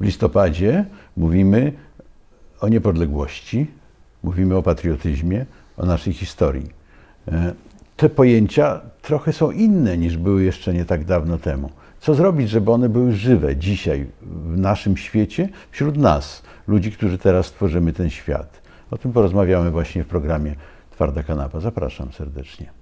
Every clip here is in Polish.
w listopadzie mówimy o niepodległości, mówimy o patriotyzmie, o naszej historii. E, Te pojęcia trochę są inne niż były jeszcze nie tak dawno temu. Co zrobić, żeby one były żywe dzisiaj w naszym świecie, wśród nas, ludzi, którzy teraz tworzymy ten świat? O tym porozmawiamy właśnie w programie Twarda Kanapa. Zapraszam serdecznie.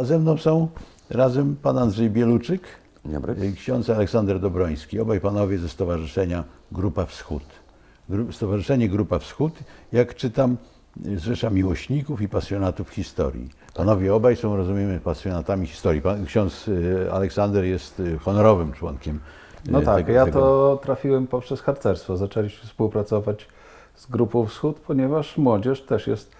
A ze mną są razem pan Andrzej Bieluczyk dobry. i ksiądz Aleksander Dobroński. Obaj panowie ze Stowarzyszenia Grupa Wschód. Gru- Stowarzyszenie Grupa Wschód, jak czytam, zrzesza miłośników i pasjonatów historii. Panowie obaj są, rozumiemy, pasjonatami historii. Pan, ksiądz y, Aleksander jest y, honorowym członkiem. y, No tak, tego- ja tego- to trafiłem poprzez harcerstwo. Zaczęliśmy współpracować z Grupą Wschód, ponieważ młodzież też jest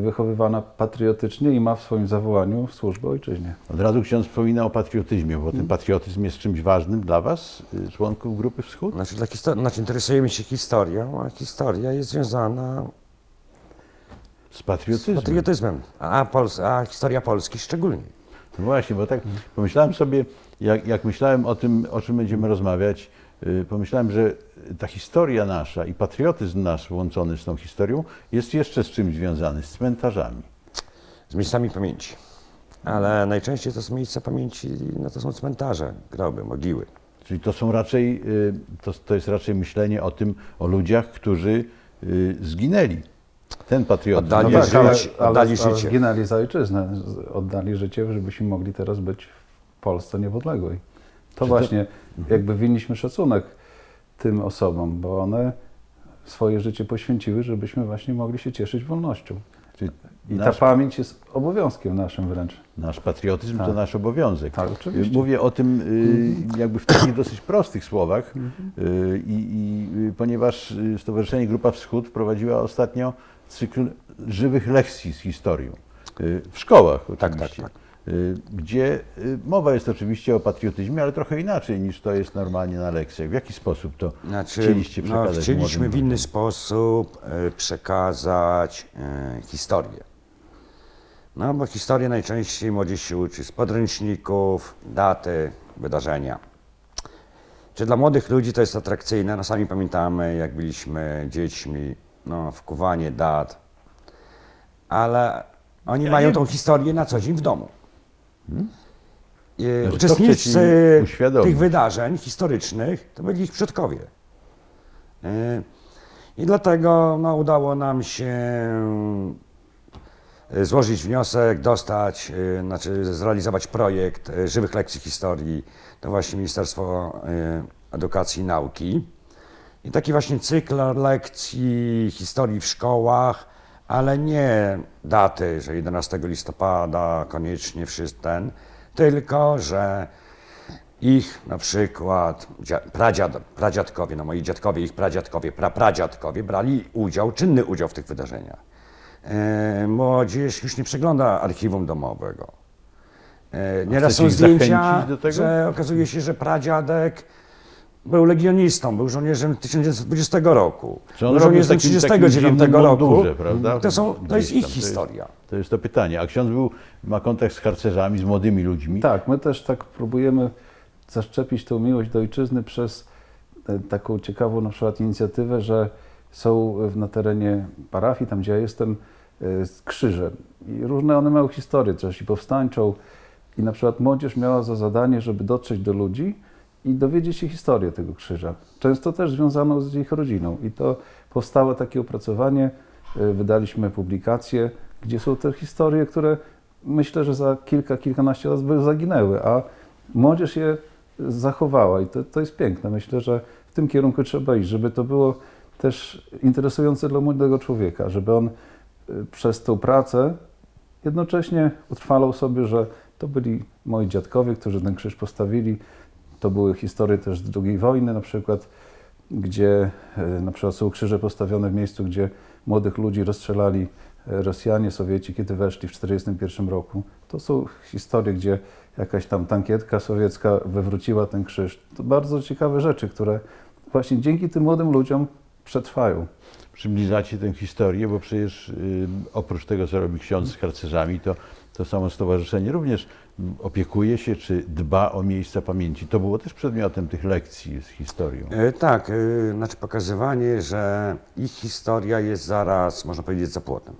wychowywana patriotycznie i ma w swoim zawołaniu służbę ojczyźnie. Od razu ksiądz wspomina o patriotyzmie, bo ten patriotyzm jest czymś ważnym dla was, y, członków Grupy Wschód? Znaczy, dla histor- znaczy interesujemy się historią, a historia jest związana Z z patriotyzmem. patriotyzmem, a, Pols- a historia Polski szczególnie. No właśnie, bo tak pomyślałem sobie, jak, jak myślałem o tym, o czym będziemy rozmawiać, pomyślałem, że ta historia nasza i patriotyzm nasz łączony z tą historią jest jeszcze z czymś związany, z cmentarzami. Z miejscami pamięci. Ale najczęściej to są miejsca pamięci, no to są cmentarze, groby, mogiły. Czyli to są raczej, y, to, to jest raczej myślenie o tym, o ludziach, którzy y, zginęli. Ten patriotyzm. Oddali No życie. tak, ale, oddali ale życie. zginęli za ojczyznę, oddali życie, żebyśmy mogli teraz być w Polsce niepodległej. To to- właśnie jakby winniśmy szacunek tym osobom, bo one swoje życie poświęciły, żebyśmy właśnie mogli się cieszyć wolnością. Czyli I nasz, ta pamięć jest obowiązkiem naszym wręcz. nasz patriotyzm to Tak. nasz obowiązek. Tak, oczywiście. Mówię o tym y, jakby w takich dosyć prostych słowach y, i, y, ponieważ Stowarzyszenie Grupa Wschód prowadziła ostatnio cykl żywych lekcji z historią y, w szkołach tak, oczywiście, tak. Y, gdzie y, mowa jest oczywiście o patriotyzmie, ale trochę inaczej niż to jest normalnie na lekcjach. W jaki sposób to Znaczy, chcieliście no, przekazać chcieliśmy młodym w inny sposób e, przekazać e, historię. No bo historię najczęściej młodzież się uczy z podręczników, daty, wydarzenia. Czy dla młodych ludzi to jest atrakcyjne? No sami pamiętamy, jak byliśmy dziećmi, no wkuwanie dat, ale oni Ja mają nie- tą historię na co dzień w domu. I Znaczy, Uczestnicy tych wydarzeń historycznych to byli ich przodkowie. E, I dlatego no, udało nam się e, złożyć wniosek, dostać, e, znaczy zrealizować projekt żywych lekcji historii. To właśnie Ministerstwo Edukacji i Nauki. I taki właśnie cykl lekcji historii w szkołach, ale nie daty, że 11 listopada koniecznie wszyscy ten, tylko że ich na przykład dzia- pradziad, pradziadkowie, no moi dziadkowie, ich pradziadkowie, prapradziadkowie brali udział, czynny udział w tych wydarzeniach. E, młodzież już nie przegląda archiwum domowego. E, nieraz są zdjęcia, że okazuje się, że pradziadek był legionistą, był żołnierzem 1920 roku, Czy on był robił w żołnierzem takim- takim 39 zimnym roku. mundurze, prawda? To, są, to jest Gdzieś ich tam, historia. To jest to pytanie. A ksiądz był, ma kontakt z harcerzami, z młodymi ludźmi. Tak, my też tak próbujemy zaszczepić tą miłość do ojczyzny przez e, taką ciekawą na przykład inicjatywę, że są w- na terenie parafii, tam gdzie ja jestem, e, krzyże. I różne one mają historie, też i powstańczą. I na przykład młodzież miała za zadanie, żeby dotrzeć do ludzi i dowiedzieć się historię tego krzyża. Często też związaną z ich rodziną. I to powstało takie opracowanie, e, wydaliśmy publikację, gdzie są te historie, które myślę, że za kilka, kilkanaście lat by zaginęły, a młodzież je zachowała i to, to jest piękne. Myślę, że w tym kierunku trzeba iść, żeby to było też interesujące dla młodego człowieka, żeby on y, przez tą pracę jednocześnie utrwalał sobie, że to byli moi dziadkowie, którzy ten krzyż postawili. To były historie też z II wojny na przykład, gdzie e, na przykład są krzyże postawione w miejscu, gdzie młodych ludzi rozstrzelali e, Rosjanie, Sowieci, kiedy weszli w 1941 roku. To są historie, gdzie jakaś tam tankietka sowiecka wywróciła ten krzyż. To bardzo ciekawe rzeczy, które właśnie dzięki tym młodym ludziom przetrwają. Przybliżacie tę historię, bo przecież y, oprócz tego, co robi ksiądz z harcerzami, to, to samo stowarzyszenie również opiekuje się czy dba o miejsca pamięci. To było też przedmiotem tych lekcji z historią. E, Tak, e, znaczy pokazywanie, że ich historia jest zaraz, można powiedzieć, za płotem.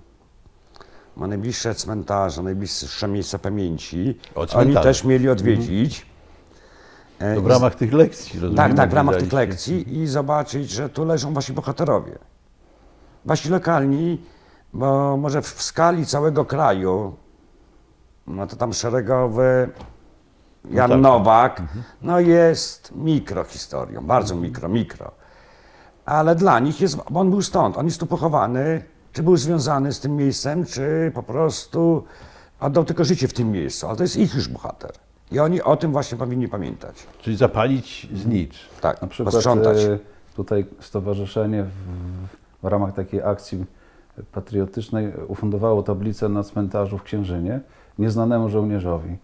Ma najbliższe cmentarze, najbliższe miejsca pamięci. Oni też mieli odwiedzić. E, To w ramach tych lekcji, rozumiem? Tak, tak, w ramach tych lekcji i zobaczyć, że tu leżą wasi bohaterowie. Wasi lokalni, bo może w skali całego kraju, no to tam szeregowy Jan tak. Nowak, no jest mikrohistorią, bardzo mikro, mikro. Ale dla nich jest, bo on był stąd, on jest tu pochowany, czy był związany z tym miejscem, czy po prostu oddał tylko życie w tym miejscu, ale to jest ich już bohater. I oni o tym właśnie powinni pamiętać. Czyli zapalić znicz. Tak, Na przykład posprzątać. e, tutaj stowarzyszenie w, w ramach takiej akcji patriotycznej ufundowało tablicę na cmentarzu w Księżynie nieznanemu żołnierzowi.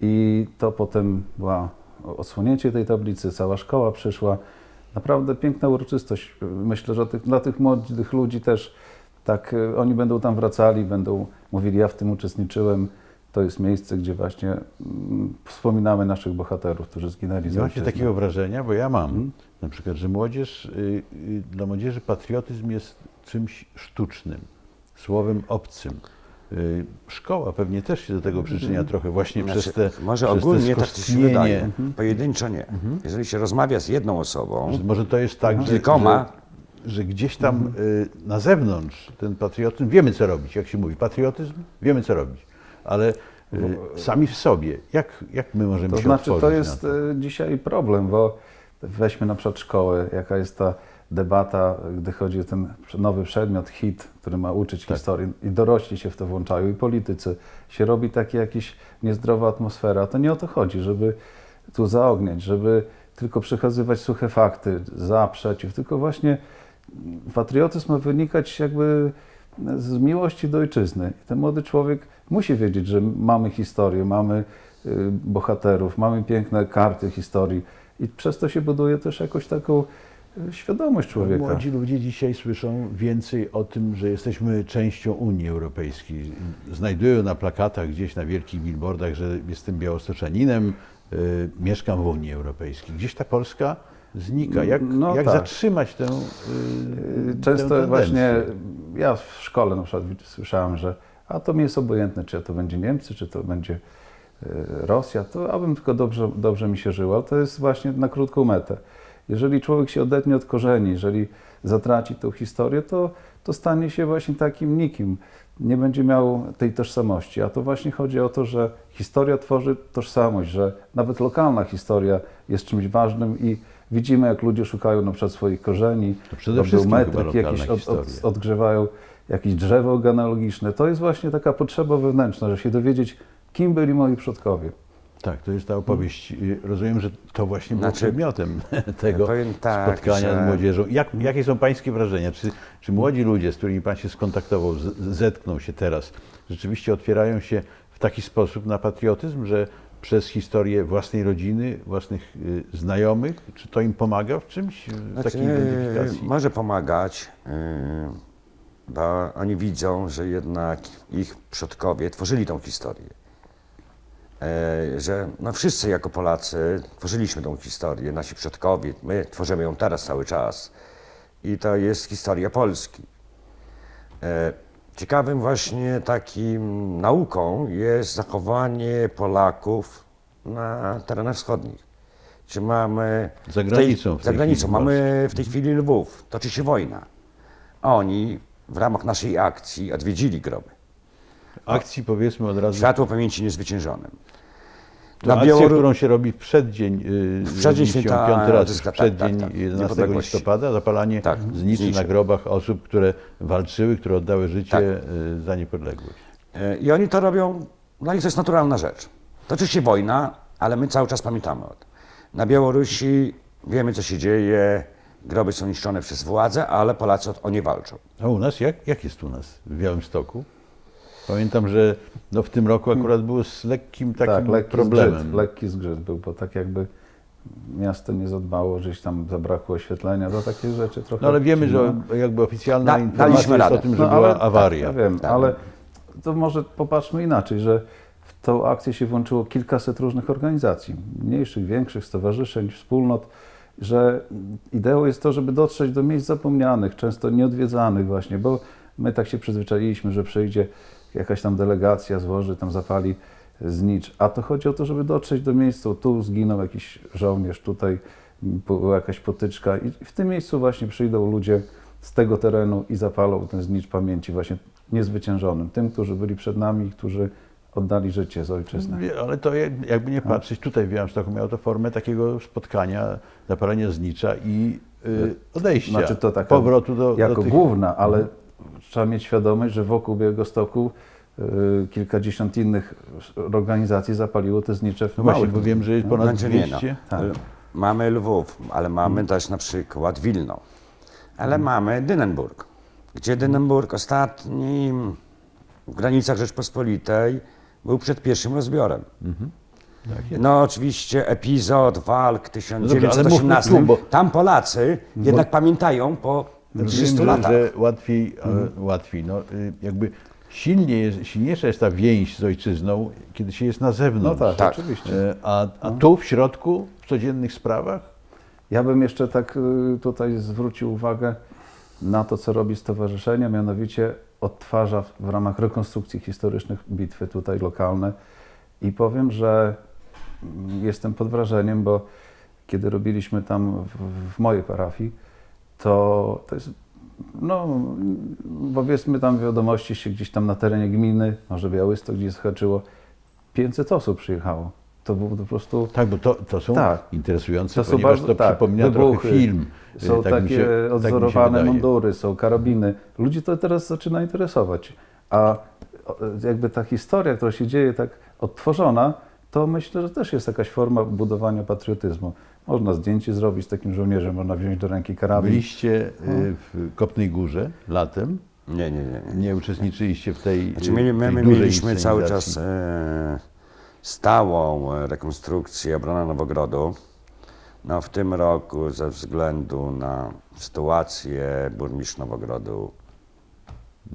I to potem była odsłonięcie tej tablicy, cała szkoła przyszła. Naprawdę piękna uroczystość. Myślę, że tych, dla tych młodych ludzi też tak, e, oni będą tam wracali, będą mówili, ja w tym uczestniczyłem. To jest miejsce, gdzie właśnie mm, wspominamy naszych bohaterów, którzy zginęli Nie macie takiego wrażenia, bo ja mam, Mhm. na przykład, że młodzież, y, y, dla młodzieży patriotyzm jest czymś sztucznym, słowem obcym. Y, Szkoła pewnie też się do tego przyczynia trochę właśnie Znaczy, przez te może przez ogólnie te tak się wydaje. Pojedynczo nie. Jeżeli się rozmawia z jedną osobą, Że Może to jest tak, że, Kilkoma. że, że gdzieś tam y, na zewnątrz ten patriotyzm, wiemy co robić, jak się mówi, patriotyzm, wiemy co robić, ale y, sami w sobie, jak, jak my możemy To się znaczy, to otworzyć jest na to? e, dzisiaj problem, bo weźmy na przykład szkołę, jaka jest ta debata, gdy chodzi o ten nowy przedmiot, HIT, który ma uczyć Tak. historii i dorośli się w to włączają i politycy. Się robi taka jakaś niezdrowa atmosfera. To nie o to chodzi, żeby tu zaogniać, żeby tylko przekazywać suche fakty za, przeciw, tylko właśnie patriotyzm ma wynikać jakby z miłości do ojczyzny. I ten młody człowiek musi wiedzieć, że mamy historię, mamy y, bohaterów, mamy piękne karty historii i przez to się buduje też jakąś taką świadomość człowieka. Młodzi ludzie dzisiaj słyszą więcej o tym, że jesteśmy częścią Unii Europejskiej. Znajdują na plakatach gdzieś na wielkich billboardach, że jestem białostoczaninem, y, mieszkam w Unii Europejskiej. Gdzieś ta Polska znika. Jak, No jak tak. zatrzymać tę, y, Y, tę Często tendencję? właśnie, ja w szkole na przykład słyszałem, że a to mi jest obojętne, czy to będzie Niemcy, czy to będzie Rosja, to abym tylko dobrze, dobrze mi się żyło. To jest właśnie na krótką metę. Jeżeli człowiek się odetnie od korzeni, jeżeli zatraci tą historię, to, to stanie się właśnie takim nikim. Nie będzie miał tej tożsamości. A to właśnie chodzi o to, że historia tworzy tożsamość, że nawet lokalna historia jest czymś ważnym i widzimy, jak ludzie szukają na przykład swoich korzeni, robią lokalna jakieś od, od, odgrzewają jakieś drzewo genealogiczne. To jest właśnie taka potrzeba wewnętrzna, że się dowiedzieć, kim byli moi przodkowie. Tak, to jest ta opowieść. Y, Rozumiem, że to właśnie było Znaczy, przedmiotem tego tak, spotkania że- z młodzieżą. Jak, jakie są Pańskie wrażenia? Czy, czy młodzi ludzie, z którymi Pan się skontaktował, z, zetknął się teraz, rzeczywiście otwierają się w taki sposób na patriotyzm, że przez historię własnej rodziny, własnych y, znajomych, czy to im pomaga w czymś, w znaczy, takiej identyfikacji? może pomagać, bo oni widzą, że jednak ich przodkowie tworzyli tą historię. E, Że no wszyscy jako Polacy tworzyliśmy tą historię, nasi przodkowie, my tworzymy ją teraz cały czas. I to jest historia Polski. E, Ciekawym właśnie takim nauką jest zachowanie Polaków na terenach wschodnich. Czy mamy Za granicą Tej, za granicą mamy w tej chwili Lwów, toczy się wojna. Oni w ramach naszej akcji odwiedzili groby. Akcji powiedzmy od razu, Światło pamięci niezwyciężonym. to akcja, Biełoru- którą się robi w przeddzień, yy, W przeddzień święta piąty raz, odzyska- w tak, przeddzień tak, tak, 11 niepodległości. listopada, zapalanie Tak, zniczy na grobach osób, które walczyły, które oddały życie Tak. yy, za niepodległość. E, I oni to robią, dla nich to jest naturalna rzecz. Toczy się wojna, ale my cały czas pamiętamy o tym. Na Białorusi wiemy, co się dzieje, groby są niszczone przez władzę, ale Polacy o- o nie walczą. A u nas, jak, jak jest u nas w Białymstoku? Pamiętam, że no w tym roku akurat było z lekkim takim tak, lekki problemem. Zgrzyt, lekki zgrzyt był, bo tak jakby miasto nie zadbało, gdzieś tam zabrakło oświetlenia, to takie rzeczy trochę... No ale wiemy, że No. jakby oficjalna Da- informacja jest o tym, że No, była ale- awaria. Tak, ja wiem, Tak. ale to może popatrzmy inaczej, że w tą akcję się włączyło kilkaset różnych organizacji, mniejszych, większych, stowarzyszeń, wspólnot, że ideą jest to, żeby dotrzeć do miejsc zapomnianych, często nieodwiedzanych właśnie, bo my tak się przyzwyczailiśmy, że przyjdzie jakaś tam delegacja, złoży, tam zapali znicz, a to chodzi o to, żeby dotrzeć do miejsca, tu zginął jakiś żołnierz, tutaj była jakaś potyczka i w tym miejscu właśnie przyjdą ludzie z tego terenu i zapalą ten znicz pamięci właśnie niezwyciężonym, tym, którzy byli przed nami, którzy oddali życie za ojczyznę. Ale to jak- jakby nie patrzeć, tutaj w Białymstoku miało to formę takiego spotkania, zapalenia znicza i y, odejścia, Znaczy to taka powrotu do, jako do tych... główna, ale trzeba mieć świadomość, że wokół Białegostoku y, kilkadziesiąt innych organizacji zapaliło te znicze w No właśnie, małych bo wiem, że jest ponad Znaczy nie, no. 200. Tak. Mamy Lwów, ale mamy też na przykład Wilno. Ale mamy Dynenburg, gdzie Dynenburg ostatni w granicach Rzeczpospolitej był przed pierwszym rozbiorem. Tak jest. No oczywiście epizod walk dobrze, ale mówmy 1918. tu, bo- Tam Polacy jednak pamiętają po 300 Wiem, że, latach. że łatwiej, e, łatwiej. No, y, jakby silnie jest, silniejsza jest ta więź z ojczyzną, kiedy się jest na No zewnątrz. tak, Tak. oczywiście. E, A, a tu w środku, w codziennych sprawach, Ja bym jeszcze tak y, tutaj zwrócił uwagę na to, co robi stowarzyszenie, mianowicie odtwarza w- w ramach rekonstrukcji historycznych bitwy tutaj lokalne i powiem, że mm, jestem pod wrażeniem, bo kiedy robiliśmy tam w, w mojej parafii, to, to jest, no powiedzmy tam wiadomości się gdzieś tam na terenie gminy, może Białystok gdzieś zahaczyło, 500 osób przyjechało. To był po prostu tak, bo to, to są Tak. interesujące, To są ponieważ bardzo- to tak, przypomina wybuchy, trochę film. Są tak takie się- tak się odzorowane wydaje. mundury, są karabiny. Ludzi to teraz zaczyna interesować. A jakby ta historia, która się dzieje tak odtworzona, to myślę, że też jest jakaś forma budowania patriotyzmu. Można zdjęcie zrobić z takim żołnierzem, można wziąć do ręki karabin. Byliście y, w Kopnej Górze latem, Nie, nie, nie. nie. uczestniczyliście w tej, Znaczy my, my, my mieliśmy cały czas e, stałą e, rekonstrukcję obrona Nowogrodu. No, w tym roku ze względu na sytuację burmistrz Nowogrodu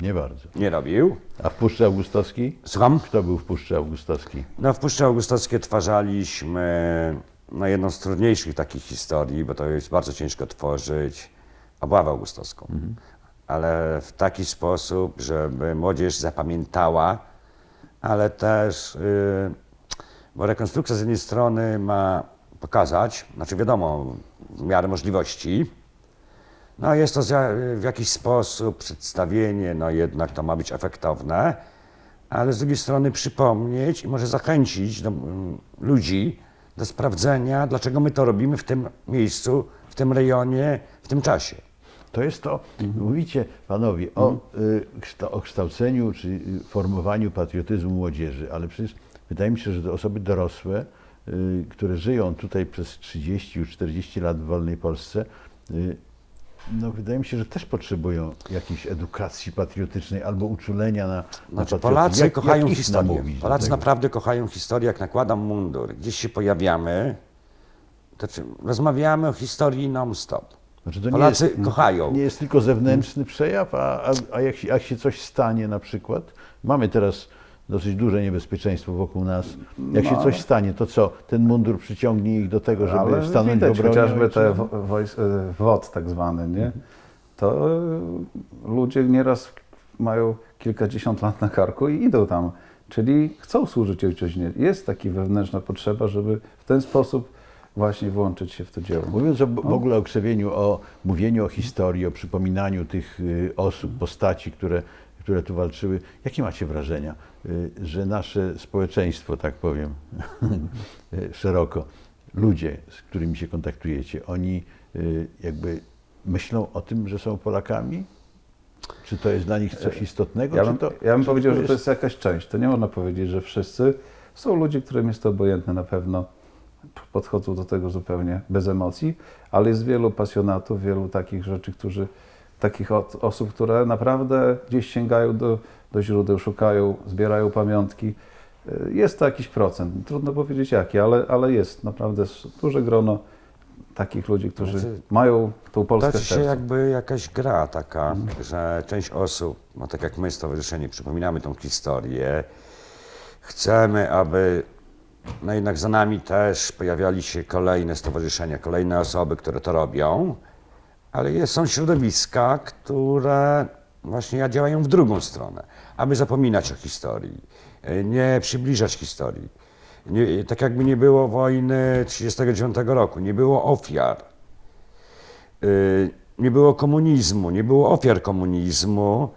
Nie bardzo. nie robił. A w Puszczy Augustowskiej? Słucham? Kto był w Puszczy Augustowskiej? No, w Puszczy Augustowskiej twarzaliśmy no, jedną z trudniejszych takich historii, bo to jest bardzo ciężko tworzyć obławę augustowską. Ale w taki sposób, żeby młodzież zapamiętała, ale też, yy, bo rekonstrukcja z jednej strony ma pokazać, znaczy wiadomo, w miarę możliwości, no jest to w jakiś sposób przedstawienie, no jednak to ma być efektowne, ale z drugiej strony przypomnieć i może zachęcić do, mm, ludzi do sprawdzenia, dlaczego my to robimy w tym miejscu, w tym rejonie, w tym czasie. To jest to, mówicie panowie o, y, kszta- o kształceniu czy y, formowaniu patriotyzmu młodzieży, ale przecież wydaje mi się, że te osoby dorosłe, y, które żyją tutaj przez 30 już 40 lat w wolnej Polsce, y, no wydaje mi się, że też potrzebują jakiejś edukacji patriotycznej albo uczulenia na, na Znaczy, patriotyzm. Polacy Jak- kochają jak historię. Polacy naprawdę kochają historię, jak nakładam mundur, gdzieś się pojawiamy, to czy rozmawiamy o historii non-stop. Znaczy, to nie Polacy jest, kochają. Nie jest tylko zewnętrzny przejaw, a, a, a jak, jak się coś stanie na przykład, mamy teraz dosyć duże niebezpieczeństwo wokół nas, jak się No, coś ale- stanie, to co, ten mundur przyciągnie ich do tego, żeby Ale stanąć widać w obronie chociażby te e, WOT tak zwane, nie? To e, ludzie nieraz mają kilkadziesiąt lat na karku i idą tam. Czyli chcą służyć ojczyźnie. Jest taka wewnętrzna potrzeba, żeby w ten sposób właśnie włączyć się w to dzieło. Mówiąc o, w ogóle o krzewieniu, o mówieniu o historii, o przypominaniu tych y, osób, postaci, które, które tu walczyły, jakie macie wrażenia, y, że nasze społeczeństwo, tak powiem y, szeroko, ludzie, z którymi się kontaktujecie, oni y, jakby myślą o tym, że są Polakami? Czy to jest dla nich coś istotnego? Ja bym, to, ja bym powiedział, że to jest jakaś część. To nie można powiedzieć, że wszyscy. Są ludzie, którym jest to obojętne na pewno. Podchodzą do tego zupełnie bez emocji, ale jest wielu pasjonatów, wielu takich rzeczy, którzy, takich od, osób, które naprawdę gdzieś sięgają do, do źródeł, szukają, zbierają pamiątki. y, jest to jakiś procent, trudno powiedzieć jaki, ale, ale jest naprawdę duże grono takich ludzi, którzy Znaczy, mają tą Polskę Toczy się jakby jakaś gra taka, że część osób, no tak jak my stowarzyszenie, przypominamy tą historię, chcemy, aby no jednak za nami też pojawiali się kolejne stowarzyszenia, kolejne osoby, które to robią, ale jest, są środowiska, które właśnie działają w drugą stronę, aby zapominać o historii, e, nie przybliżać historii. Nie, tak jakby nie było wojny 1939 roku, nie było ofiar. Y, nie było komunizmu, nie było ofiar komunizmu,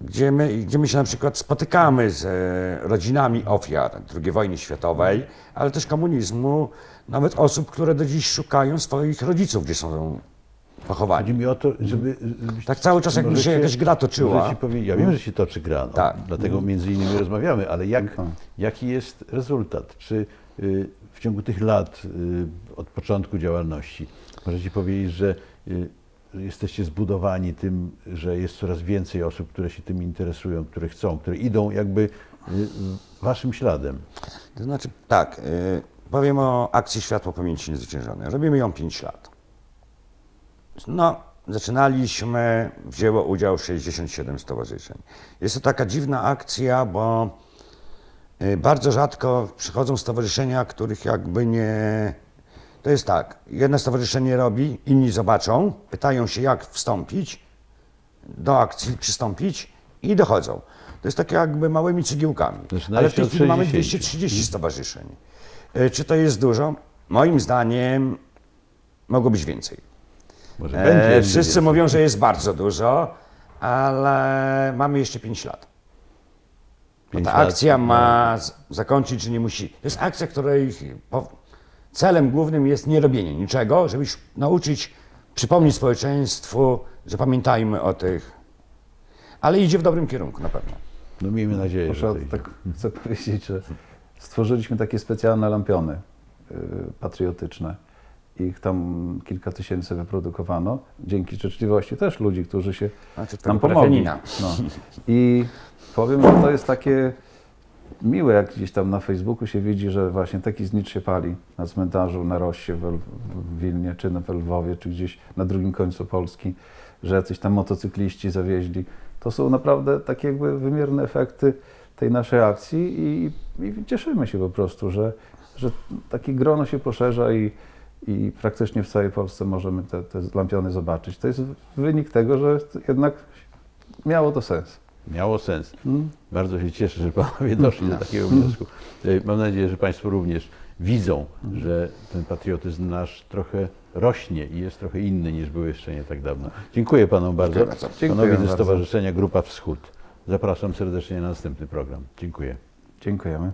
gdzie my, gdzie my się na przykład spotykamy z e, rodzinami ofiar II wojny światowej, ale też komunizmu, nawet osób, które do dziś szukają swoich rodziców, gdzie są. Chodzi mi o to, żeby... Tak cały czas jakby się jakaś gra toczyła. Ja wiem, że się toczy gra, no, Tak. dlatego między innymi rozmawiamy, ale jak, jaki jest rezultat? Czy y, w ciągu tych lat y, od początku działalności możecie powiedzieć, że y, jesteście zbudowani tym, że jest coraz więcej osób, które się tym interesują, które chcą, które idą jakby waszym śladem? To znaczy, tak, powiem o akcji Światło Pamięci Niezwyciężonej. Robimy ją 5 lat. No, zaczynaliśmy, wzięło udział 67 stowarzyszeń. Jest to taka dziwna akcja, bo y, bardzo rzadko przychodzą stowarzyszenia, których jakby nie... To jest tak, jedno stowarzyszenie robi, inni zobaczą, pytają się jak wstąpić, do akcji przystąpić i dochodzą. To jest tak jakby małymi cegiełkami. Ale w tej chwili mamy 60. 230 stowarzyszeń. E, Czy to jest dużo? Moim zdaniem mogło być więcej. Może E, będzie wszyscy więcej. mówią, że jest bardzo dużo, ale mamy jeszcze 5 lat. Bo ta lat, akcja no. ma zakończyć, czy nie musi. To jest akcja, której celem głównym jest nie robienie niczego, żeby nauczyć, przypomnieć społeczeństwu, że pamiętajmy o tych. Ale idzie w dobrym kierunku na pewno. No miejmy nadzieję, Proszę, że... tak chcę powiedzieć, że stworzyliśmy takie specjalne lampiony y, patriotyczne. Ich tam kilka tysięcy wyprodukowano, dzięki życzliwości też ludzi, którzy się Znaczy, nam pomogli. No. I powiem, że to jest takie miłe, jak gdzieś tam na Facebooku się widzi, że właśnie taki znicz się pali na cmentarzu na Roście w, w Wilnie, czy na Lwowie, czy gdzieś na drugim końcu Polski, że jacyś tam motocykliści zawieźli. To są naprawdę takie jakby wymierne efekty tej naszej akcji i, i cieszymy się po prostu, że, że takie grono się poszerza i, i praktycznie w całej Polsce możemy te, te lampiony zobaczyć. To jest wynik tego, że jednak miało to sens. Miało sens. Mm. Bardzo się cieszę, że panowie doszli do takiego wniosku. E, Mam nadzieję, że państwo również widzą, że ten patriotyzm nasz trochę rośnie i jest trochę inny niż był jeszcze nie tak dawno. Dziękuję panom bardzo. Dziękuję Panowie ze. Stowarzyszenia Grupa Wschód. Zapraszam serdecznie na następny program. Dziękuję. Dziękujemy.